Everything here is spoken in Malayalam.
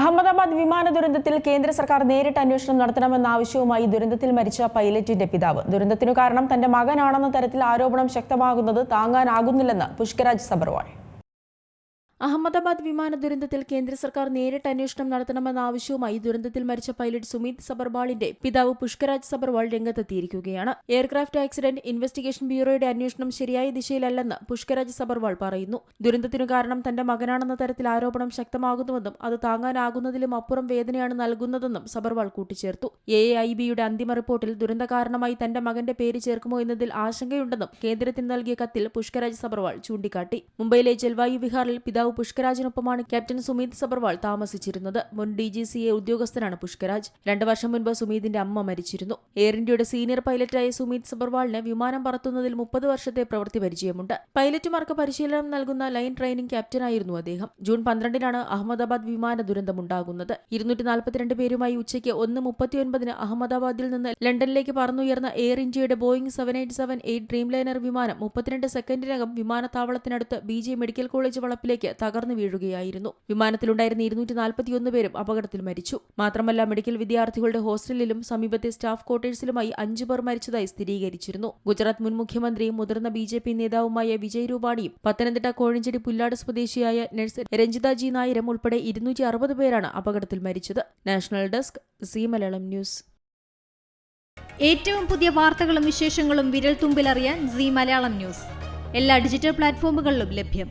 അഹമ്മദാബാദ് വിമാന ദുരന്തത്തിൽ കേന്ദ്ര സർക്കാർ നേരിട്ട് അന്വേഷണം നടത്തണമെന്ന ആവശ്യവുമായി ദുരന്തത്തിൽ മരിച്ച പൈലറ്റിന്റെ പിതാവ്. ദുരന്തത്തിനു കാരണം തന്റെ മകനാണെന്ന തരത്തിൽ ആരോപണം ശക്തമാകുന്നത് താങ്ങാനാകുന്നില്ലെന്ന് പുഷ്കരാജ് സബർവാൾ. അഹമ്മദാബാദ് വിമാന ദുരന്തത്തിൽ കേന്ദ്ര സർക്കാർ നേരിട്ട് അന്വേഷണം നടത്തണമെന്ന ആവശ്യവുമായി ദുരന്തത്തിൽ മരിച്ച പൈലറ്റ് സുമീത് സബർവാളിന്റെ പിതാവ് പുഷ്കരാജ് സബർവാൾ രംഗത്തെത്തിയിരിക്കുകയാണ്. എയർക്രാഫ്റ്റ് ആക്സിഡന്റ് ഇൻവെസ്റ്റിഗേഷൻ ബ്യൂറോയുടെ അന്വേഷണം ശരിയായ ദിശയിലല്ലെന്ന് പുഷ്കരാജ് സബർവാൾ പറയുന്നു. ദുരന്തത്തിനു കാരണം തന്റെ മകനാണെന്ന തരത്തിൽ ആരോപണം ശക്തമാകുന്നുവെന്നും അത് താങ്ങാനാകുന്നതിലും അപ്പുറം വേദനയാണ് നൽകുന്നതെന്നും സബർവാൾ കൂട്ടിച്ചേർത്തു. എ ഐ ബിയുടെ അന്തിമ റിപ്പോർട്ടിൽ ദുരന്ത കാരണമായി തന്റെ മകന്റെ പേര് ചേർക്കുമോ എന്നതിൽ ആശങ്കയുണ്ടെന്നും കേന്ദ്രത്തിന് നൽകിയ കത്തിൽ പുഷ്കരാജ് സബർവാൾ ചൂണ്ടിക്കാട്ടി. മുംബൈയിലെ ജൽവായു വിഹാറിൽ പിതാവ് പുഷ്കരാജിനൊപ്പമാണ് ക്യാപ്റ്റൻ സുമീത് സബർവാൾ താമസിച്ചിരുന്നത്. മുൻ ഡി ജി സി എ ഉദ്യോഗസ്ഥനാണ് പുഷ്കരാജ്. രണ്ടു വർഷം മുൻപ് സുമീതിന്റെ അമ്മ മരിച്ചിരുന്നു. എയർ ഇന്ത്യയുടെ സീനിയർ പൈലറ്റായ സുമീത് സബർവാളിന് വിമാനം പറത്തുന്നതിൽ മുപ്പത് വർഷത്തെ പ്രവൃത്തി പരിചയമുണ്ട്. പൈലറ്റുമാർക്ക് പരിശീലനം നൽകുന്ന ലൈൻ ട്രെയിനിംഗ് ക്യാപ്റ്റനായിരുന്നു അദ്ദേഹം. ജൂൺ പന്ത്രണ്ടിനാണ് അഹമ്മദാബാദ് വിമാന ദുരന്തമുണ്ടാകുന്നത്. ഇരുന്നൂറ്റി നാൽപ്പത്തിരണ്ട് പേരുമായി ഉച്ചയ്ക്ക് ഒന്ന് മുപ്പത്തിയൊൻപതിന് അഹമ്മദാബാദിൽ നിന്ന് ലണ്ടനിലേക്ക് പറന്നുയർന്ന എയർ ഇന്ത്യയുടെ Boeing seven eight seven eight Dreamliner വിമാനം മുപ്പത്തിരണ്ട് സെക്കൻഡിനകം വിമാനത്താവളത്തിനടുത്ത് ബി ജെ മെഡിക്കൽ കോളേജ് വളപ്പിലേക്ക് തകർന്നു വീഴുകയായിരുന്നു. വിമാനത്തിലുണ്ടായിരുന്ന ഇരുന്നൂറ്റി നാൽപ്പത്തിയൊന്ന് പേരും അപകടത്തിൽ മരിച്ചു. മാത്രമല്ല മെഡിക്കൽ വിദ്യാർത്ഥികളുടെ ഹോസ്റ്റലിലും സമീപത്തെ സ്റ്റാഫ് ക്വാർട്ടേഴ്സിലുമായി അഞ്ചു പേർ മരിച്ചതായി സ്ഥിരീകരിച്ചിരുന്നു. ഗുജറാത്ത് മുൻ മുഖ്യമന്ത്രിയും മുതിർന്ന ബി ജെ പി നേതാവുമായ വിജയ് രൂപാണിയും പത്തനംതിട്ട കോഴഞ്ചേരി പുല്ലാട് സ്വദേശിയായ നഴ്സ് രഞ്ജിത ജി നായരും ഉൾപ്പെടെ ഇരുന്നൂറ്റി അറുപത് പേരാണ് അപകടത്തിൽ മരിച്ചത്. National desk Zee Malayalam news. ഏറ്റവും പുതിയ വാർത്തകളും വിശേഷങ്ങളും വിരൽ തുമ്പിലറിയാൻ സി മലയാളം ന്യൂസ്. എല്ലാ ഡിജിറ്റൽ പ്ലാറ്റ്ഫോമുകളിലും ലഭ്യം.